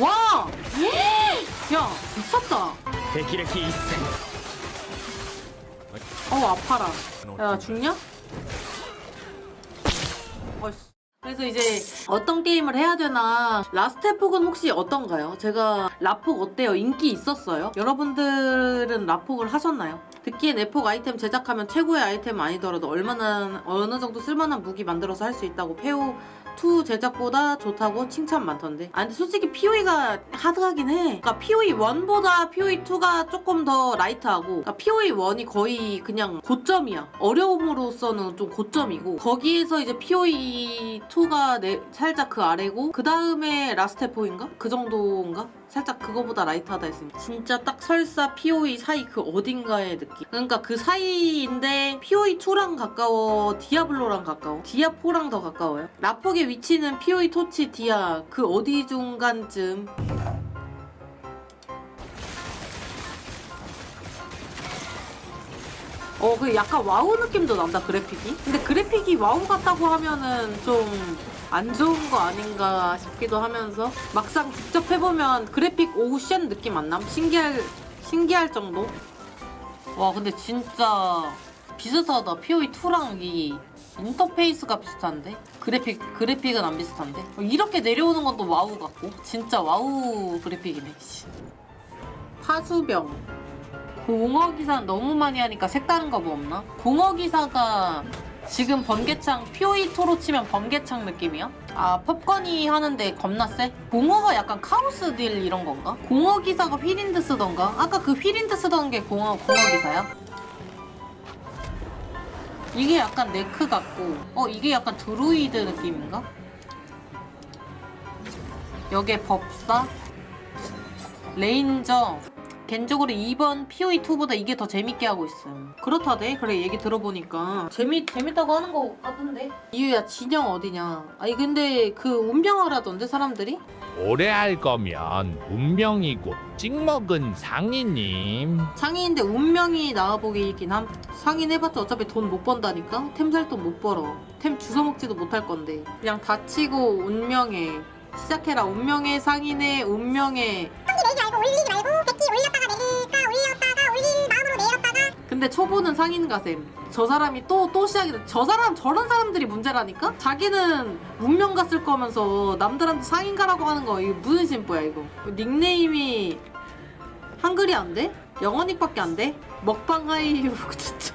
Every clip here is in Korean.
와! 야, 미쳤다. 霹靂一閃 어, 아파라. 야, 죽냐? 어이씨. 그래서 이제 어떤 게임을 해야 되나 라스트 폭은 혹시 어떤가요? 제가 라폭 어때요? 인기 있었어요? 여러분들은 라폭을 하셨나요? 듣기엔 에폭 아이템 제작하면 최고의 아이템 아니더라도 얼마나 어느 정도 쓸만한 무기 만들어서 할 수 있다고 페오 2 제작보다 좋다고 칭찬 많던데. 아 근데 솔직히 POE가 하드하긴 해. 그러니까 POE 1보다 POE 2가 조금 더 라이트하고 그러니까 POE 1이 거의 그냥 고점이야. 어려움으로서는 좀 고점이고 거기에서 이제 POE 2가 내, 살짝 그 아래고 그 다음에 라스테포인가? 그 정도인가? 살짝 그거보다 라이트하다 했으니까. 진짜 딱 설사 POE 사이 그 어딘가의 느낌. 그러니까 그 사이인데 POE 2랑 가까워 디아블로랑 가까워 디아4랑 더 가까워요? 라폭의 위치는 POE 토치 디아. 그 어디 중간쯤 어, 그 약간 와우 느낌도 난다, 그래픽이. 근데 그래픽이 와우 같다고 하면은 좀 안 좋은 거 아닌가 싶기도 하면서 막상 직접 해보면 그래픽 쉔 느낌 안 남? 신기할, 신기할 정도? 와, 근데 진짜 비슷하다. POE2랑 이 인터페이스가 비슷한데? 그래픽, 그래픽은 안 비슷한데? 어, 이렇게 내려오는 것도 와우 같고? 진짜 와우 그래픽이네, 씨. 파수병. 공어 기사 너무 많이 하니까 색다른 거 뭐 없나? 공어 기사가 지금 번개창 POE2로 치면 번개창 느낌이야? 아 pop건이 하는데 겁나 세? 공어가 약간 카오스 딜 이런 건가? 공어 기사가 휘린드 쓰던가? 아까 그 휘린드 쓰던 게 공어, 공어 기사야? 이게 약간 네크 같고 어 이게 약간 드루이드 느낌인가? 여기에 법사 레인저 개인적으로 2번 POE2보다 이게 더 재밌게 하고 있어요. 그렇다대. 그래 얘기 들어보니까 재미 재밌다고 하는 거 같은데. 이유야 진영 어디냐? 아니 근데 그 운명하라던데 사람들이? 오래 할 거면 운명이고 찍먹은 상이님 상인인데 운명이 나와보기이긴 함. 상인 해봤자 어차피 돈 못 번다니까. 템살 돈 못 벌어. 템 주워 먹지도 못할 건데. 그냥 다치고 운명에 시작해라. 운명의 상인의 운명의 내지 말고 올리지 말고 근데 초보는 상인가 셈. 저 사람이 또 또 시작이다. 저 사람 저런 사람들이 문제라니까? 자기는 문명 갔을 거면서 남들한테 상인가라고 하는 거 이거 무슨 심보야 이거. 닉네임이 한글이 안 돼? 영어닉밖에 안 돼? 먹방 하이유 진짜.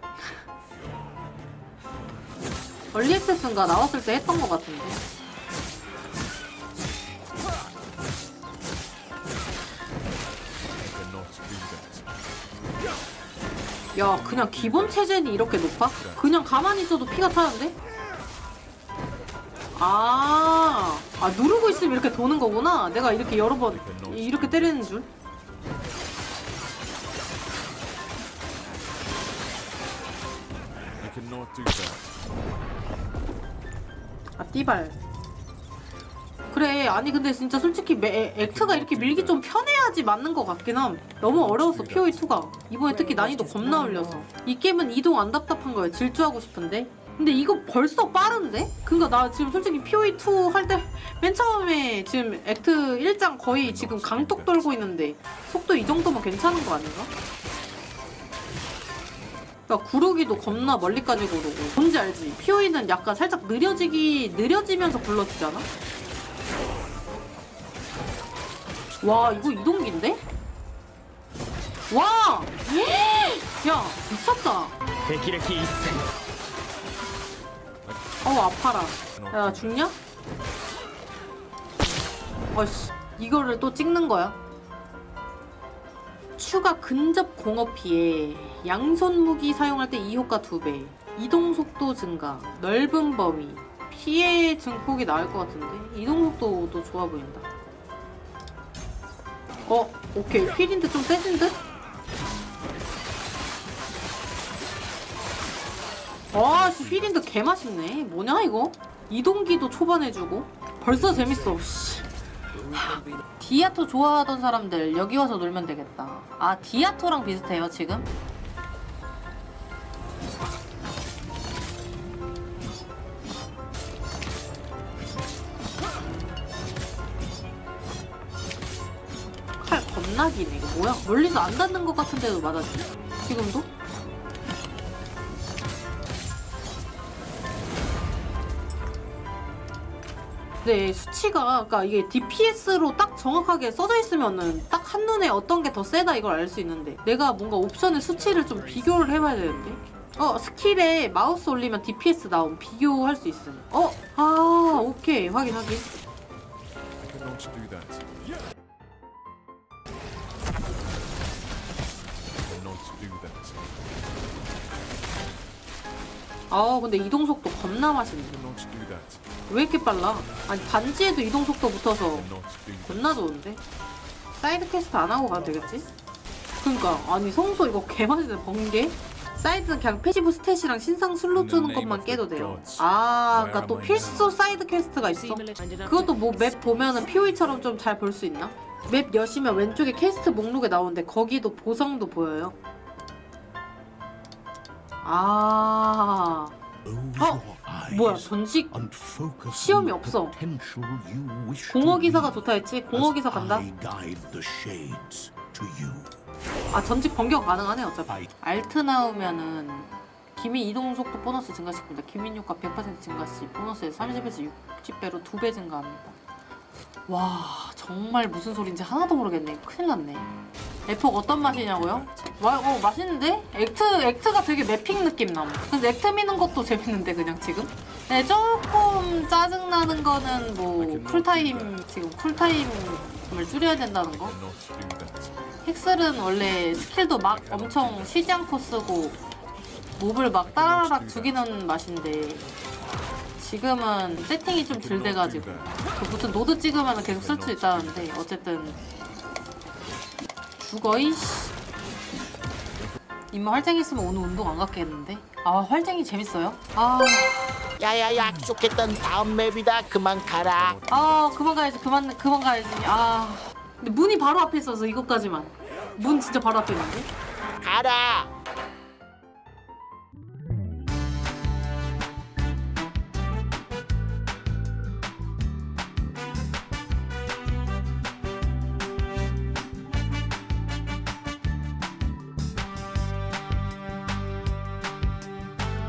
얼리 액세스인가 나왔을 때 했던 것 같은데. 야 그냥 기본 체젠이 이렇게 높아? 그냥 가만히 있어도 피가 타는데? 아, 아 누르고 있으면 이렇게 도는 거구나. 내가 이렇게 여러 번 이렇게 때리는 줄. 아 띠발. 그래 아니 근데 진짜 솔직히 매, 액트가 이렇게 밀기 좀 편해 야지 맞는 것 같긴 함. 너무 어려웠어 POE2가. 이번에 특히 난이도 겁나 올려서. 이 게임은 이동 안 답답한 거야 질주하고 싶은데. 근데 이거 벌써 빠른데? 그니까 나 지금 솔직히 POE2 할 때 맨 처음에 지금 액트 1장 거의 지금 강톡 돌고 있는데 속도 이 정도면 괜찮은 거 아닌가? 야 구르기도 겁나 멀리까지 구르고. 뭔지 알지? POE는 약간 살짝 느려지기 느려지면서 굴러지잖아? 와 이거 이동기인데? 와! 예! 야 미쳤다. 대기력이 어 아파라. 야 죽냐? 어씨 이거를 또 찍는 거야. 추가 근접 공업 피해. 양손 무기 사용할 때 2효과 2배. 이동 속도 증가. 넓은 범위. 피해 증폭이 나을 것 같은데? 이동 속도도 좋아 보인다. 어 오케이 휠인데 좀 세진 듯? 와, 씨, 휠인데 개맛있네. 뭐냐, 이거? 이동기도 초반해주고. 벌써 재밌어, 씨. 하, 디아토 좋아하던 사람들, 여기 와서 놀면 되겠다. 아, 디아토랑 비슷해요, 지금? 겁나기네. 이거 뭐야? 멀리서 안 닿는 것 같은데도 맞았지? 지금도? 네 수치가 그러니까 이게 DPS로 딱 정확하게 써져 있으면은 딱 한눈에 어떤 게 더 세다 이걸 알 수 있는데 내가 뭔가 옵션의 수치를 좀 비교를 해봐야 되는데? 어 스킬에 마우스 올리면 DPS 나옴. 비교할 수 있음. 어? 아 오케이. 확인 확인 아 근데 이동 속도 겁나 맛있네. 왜 이렇게 빨라? 아니 반지에도 이동 속도 붙어서. 겁나 좋은데? 사이드 퀘스트 안 하고 가도 되겠지? 그니까 아니 성소 이거 개맛있네 번개? 사이드는 그냥 패시브 스탯이랑 신상 슬롯 주는 것만 깨도 돼요 아 그니까 또 필수 사이드 퀘스트가 있어 그것도 뭐 맵 보면은 POE처럼 좀 잘 볼 수 있나? 맵 여시면 왼쪽에 퀘스트 목록에 나오는데 거기도 보상도 보여요 아. 어? 뭐야 전직 시험이 없어. 공허기사가 좋다 했지? 공허기사 간다? 아 전직 변경 가능하네 어차피. 알트 나오면은 기민 이동 속도 보너스 증가시킵니다. 기민 효과 100% 증가시 보너스에 30에서 60배로 2배 증가합니다. 와 정말 무슨 소린지 하나도 모르겠네. 큰일 났네 에폭 어떤 맛이냐고요? 와, 어 맛있는데? 액트, 액트가 되게 매핑 느낌 남 근데 액트 미는 것도 재밌는데 그냥 지금? 네 조금 짜증나는 거는 뭐 쿨타임 지금 쿨타임을 줄여야 된다는 거 do that. 헥슬은 원래 스킬도 막 엄청 쉬지 않고 쓰고 몹을 막 따라락 죽이는 맛인데 지금은 세팅이 좀 덜 돼가지고 그 무슨 노드 찍으면 계속 쓸 수 있다는데 어쨌든 죽어 이씨. 이모 활쟁이 있으면 오늘 운동 안 갔겠는데? 아 활쟁이 재밌어요? 아, 야야 약속했던 다음 맵이다. 그만 가라. 아 그만 가야지. 그만 그만 가야지. 아. 근데 문이 바로 앞에 있어서 이것까지만. 문 진짜 바로 앞에 있는데? 가라